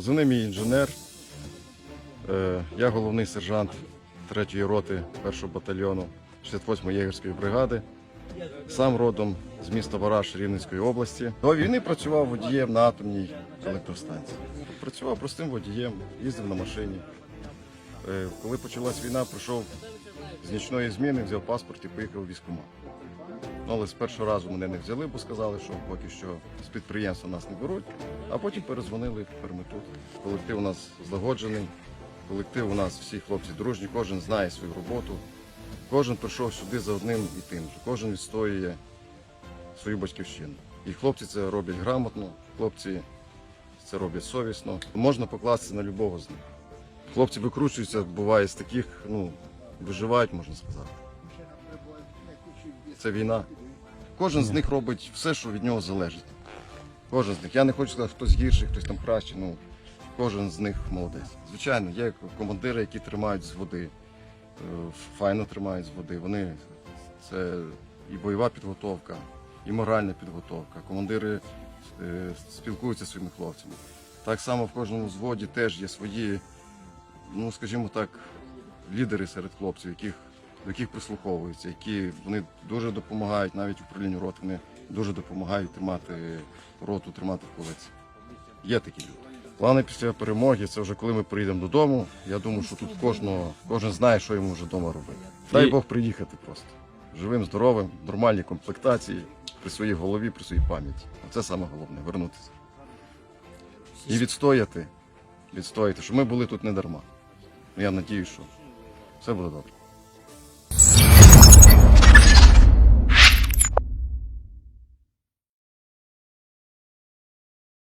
Позивний мій інженер. Е, Я головний сержант 3-ї роти 1-го батальйону 68-ї єгерської бригади. Сам родом з міста Вараш Рівненської області. До війни працював водієм на атомній електростанції. Працював простим водієм, їздив на машині. Е, Коли почалась війна, прийшов з нічної зміни, взяв паспорт і поїхав у військкомат. Але з першого разу мене не взяли, бо сказали, що поки що з підприємства нас не беруть. А потім перезвонили, тепер ми тут. Колектив у нас злагоджений, колектив у нас всі хлопці дружні, кожен знає свою роботу. Кожен прийшов сюди за одним і тим же. Кожен відстоює свою батьківщину. І хлопці це роблять грамотно, хлопці це роблять совісно. Можна покластися на любого з них. Хлопці викручуються, буває з таких, ну, виживають, можна сказати. Це війна. Кожен з них робить все, що від нього залежить. Кожен з них. Я не хочу сказати, хтось гірший, хтось там кращий. Ну, кожен з них молодець. Звичайно, є командири, які тримають з води, е, файно тримають з води. Вони це і бойова підготовка, і моральна підготовка. Командири е, спілкуються зі своїми хлопцями. Так само в кожному взводі теж є свої, ну скажімо так, лідери серед хлопців, яких, до яких прислуховуються, які вони дуже допомагають, навіть управлінню рот, вони дуже допомагають тримати роту, тримати в кулиці. Є такі люди. Плани після перемоги це вже коли ми приїдемо додому. Я думаю, що тут кожного, кожен знає, що йому вже вдома робити. Дай Бог приїхати просто. Живим, здоровим, нормальній комплектації, при своїй голові, при своїй пам'яті. Це саме головне вернутися. І відстояти, відстояти, що ми були тут не дарма. Я надію, що все буде добре.